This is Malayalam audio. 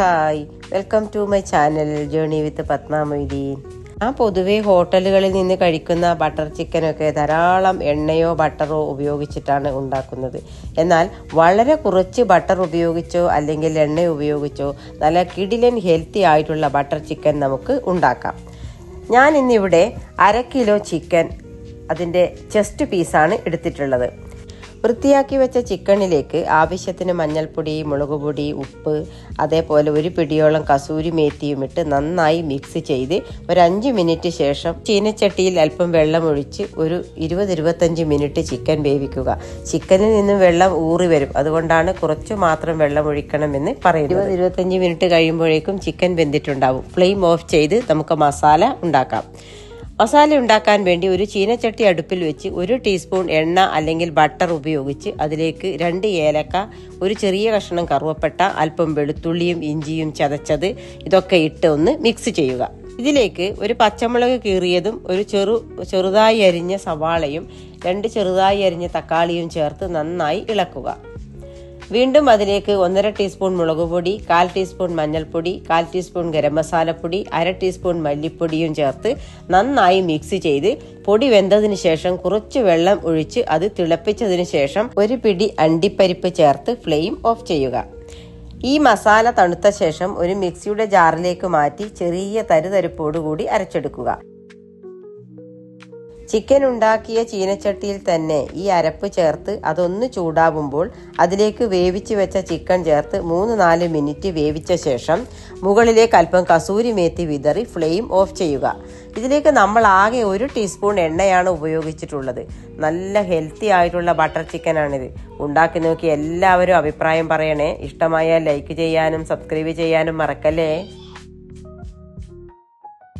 Hi welcome to my channel journey with Padma Moideen ആ പൊതുവെ ഹോട്ടലുകളിൽ നിന്ന് കഴിക്കുന്ന ബട്ടർ ചിക്കനൊക്കെ ധാരാളം എണ്ണയോ ബട്ടറോ ഉപയോഗിച്ചിട്ടാണ് ഉണ്ടാക്കുന്നത്. എന്നാൽ വളരെ കുറച്ച് ബട്ടർ ഉപയോഗിച്ചോ അല്ലെങ്കിൽ എണ്ണ ഉപയോഗിച്ചോ നല്ല കിടിലൻ ഹെൽത്തി ആയിട്ടുള്ള ബട്ടർ ചിക്കൻ നമുക്ക് ഉണ്ടാക്കാം. ഞാൻ ഇന്നിവിടെ അര കിലോ ചിക്കൻ അതിന്റെ ചെസ്റ്റ് പീസാണ് എടുത്തിട്ടുള്ളത്. വൃത്തിയാക്കി വെച്ച ചിക്കണിലേക്ക് ആവശ്യത്തിന് മഞ്ഞൾപ്പൊടി മുളകുപൊടി ഉപ്പ് അതേപോലെ ഒരു പിടിയോളം കസൂരി മേത്തിയും ഇട്ട് നന്നായി മിക്സ് ചെയ്ത് ഒരു അഞ്ച് മിനിറ്റ് ശേഷം ചീനച്ചട്ടിയിൽ അല്പം വെള്ളം ഒഴിച്ച് ഒരു ഇരുപത് ഇരുപത്തഞ്ച് മിനിറ്റ് ചിക്കൻ വേവിക്കുക. ചിക്കനിൽ നിന്നും വെള്ളം ഊറി വരും. അതുകൊണ്ടാണ് കുറച്ച് മാത്രം വെള്ളം ഒഴിക്കണമെന്ന് പറയുന്നത്. ഇരുപത് ഇരുപത്തഞ്ച് മിനിറ്റ് കഴിയുമ്പോഴേക്കും ചിക്കൻ വെന്തിട്ടുണ്ടാവും. ഫ്ലെയിം ഓഫ് ചെയ്ത് നമുക്ക് മസാല ഉണ്ടാക്കാം. മസാല ഉണ്ടാക്കാൻ വേണ്ടി ഒരു ചീനച്ചട്ടി അടുപ്പിൽ വെച്ച് ഒരു ടീസ്പൂൺ എണ്ണ അല്ലെങ്കിൽ ബട്ടർ ഉപയോഗിച്ച് അതിലേക്ക് രണ്ട് ഏലക്ക ഒരു ചെറിയ കഷ്ണം കറുവപ്പട്ട അല്പം വെളുത്തുള്ളിയും ഇഞ്ചിയും ചതച്ചത് ഇതൊക്കെ ഇട്ട് ഒന്ന് മിക്സ് ചെയ്യുക. ഇതിലേക്ക് ഒരു പച്ചമുളക് കീറിയതും ഒരു ചെറു ചെറുതായി അരിഞ്ഞ സവാളയും രണ്ട് ചെറുതായി അരിഞ്ഞ തക്കാളിയും ചേർത്ത് നന്നായി ഇളക്കുക. വീണ്ടും അതിലേക്ക് ഒന്നര ടീസ്പൂൺ മുളക് പൊടി കാൽ ടീസ്പൂൺ മഞ്ഞൾപ്പൊടി കാൽ ടീസ്പൂൺ ഗരം മസാലപ്പൊടി അര ടീസ്പൂൺ മല്ലിപ്പൊടിയും ചേർത്ത് നന്നായി മിക്സ് ചെയ്ത് പൊടി വെന്തതിന് ശേഷം കുറച്ച് വെള്ളം ഒഴിച്ച് അത് തിളപ്പിച്ചതിന് ശേഷം ഒരു പിടി അണ്ടിപ്പരിപ്പ് ചേർത്ത് ഫ്ലെയിം ഓഫ് ചെയ്യുക. ഈ മസാല തണുത്ത ശേഷം ഒരു മിക്സിയുടെ ജാറിലേക്ക് മാറ്റി ചെറിയ തരുതരിപ്പോടുകൂടി അരച്ചെടുക്കുക. ചിക്കൻ ഉണ്ടാക്കിയ ചീനച്ചട്ടിയിൽ തന്നെ ഈ അരപ്പ് ചേർത്ത് അതൊന്ന് ചൂടാവുമ്പോൾ അതിലേക്ക് വേവിച്ച് വെച്ച ചിക്കൻ ചേർത്ത് മൂന്ന് നാല് മിനിറ്റ് വേവിച്ച ശേഷം മുകളിലേക്ക് അല്പം കസൂരി മേത്തി വിതറി ഫ്ലെയിം ഓഫ് ചെയ്യുക. ഇതിലേക്ക് നമ്മൾ ആകെ ഒരു ടീസ്പൂൺ എണ്ണയാണ് ഉപയോഗിച്ചിട്ടുള്ളത്. നല്ല ഹെൽത്തി ആയിട്ടുള്ള ബട്ടർ ചിക്കനാണിത്. ഉണ്ടാക്കി നോക്കി എല്ലാവരും അഭിപ്രായം പറയണേ. ഇഷ്ടമായാൽ ലൈക്ക് ചെയ്യാനും സബ്സ്ക്രൈബ് ചെയ്യാനും മറക്കല്ലേ?